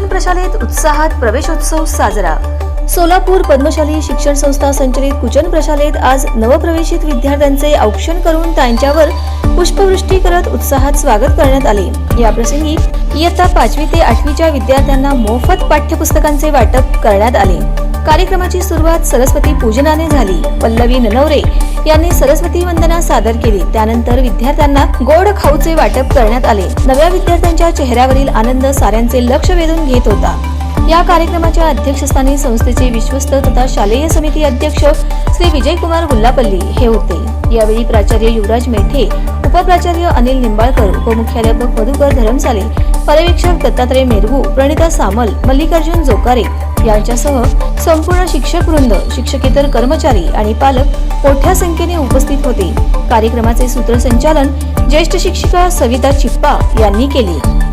प्रशालेत उत्साहात प्रवेशोत्सव साजरा. सोलापूर पद्मशाली शिक्षण संस्था संचलित कुचन प्रशालेत आज नवप्रवेशित विद्यार्थ्यांचे औक्षण करून त्यांच्यावर पुष्पवृष्टी करत उत्साहात स्वागत करण्यात आले. या प्रसंगी इयत्ता पाचवी ते आठवीच्या विद्यार्थ्यांना मोफत पाठ्यपुस्तकांचे वाटप करण्यात आले. कार्यक्रमाची सुरुवात सरस्वती पूजनाने झाली. पल्लवी ननवरे यांनी सरस्वती वंदना सादर केली. त्यानंतर विद्यार्थ्यांना गोड खाऊचे वाटप करण्यात आले. नव्या विद्यार्थ्यांच्या चेहऱ्यावरील आनंद साऱ्यांचे लक्ष वेधून घेत होता. या कार्यक्रमाच्या अध्यक्षस्थानी संस्थेचे विश्वस्त तथा शालेय समिती अध्यक्ष श्री विजयकुमार गुल्लापल्ली हे होते. यावेळी प्राचार्य युवराज मेठे उपप्राचार्य अनिल निंबाळकर उपमुख्याध्यापक मधुकर धरमसाले पर्यवेक्षक दत्तात्रय मेरगू प्रणिता सामल मल्लिकार्जुन जोकारे यांच्यासह संपूर्ण शिक्षक वृंद शिक्षकेतर कर्मचारी आणि पालक मोठ्या संख्येने उपस्थित होते. कार्यक्रमाचे सूत्रसंचालन ज्येष्ठ शिक्षिका सविता चिप्पा यांनी केले.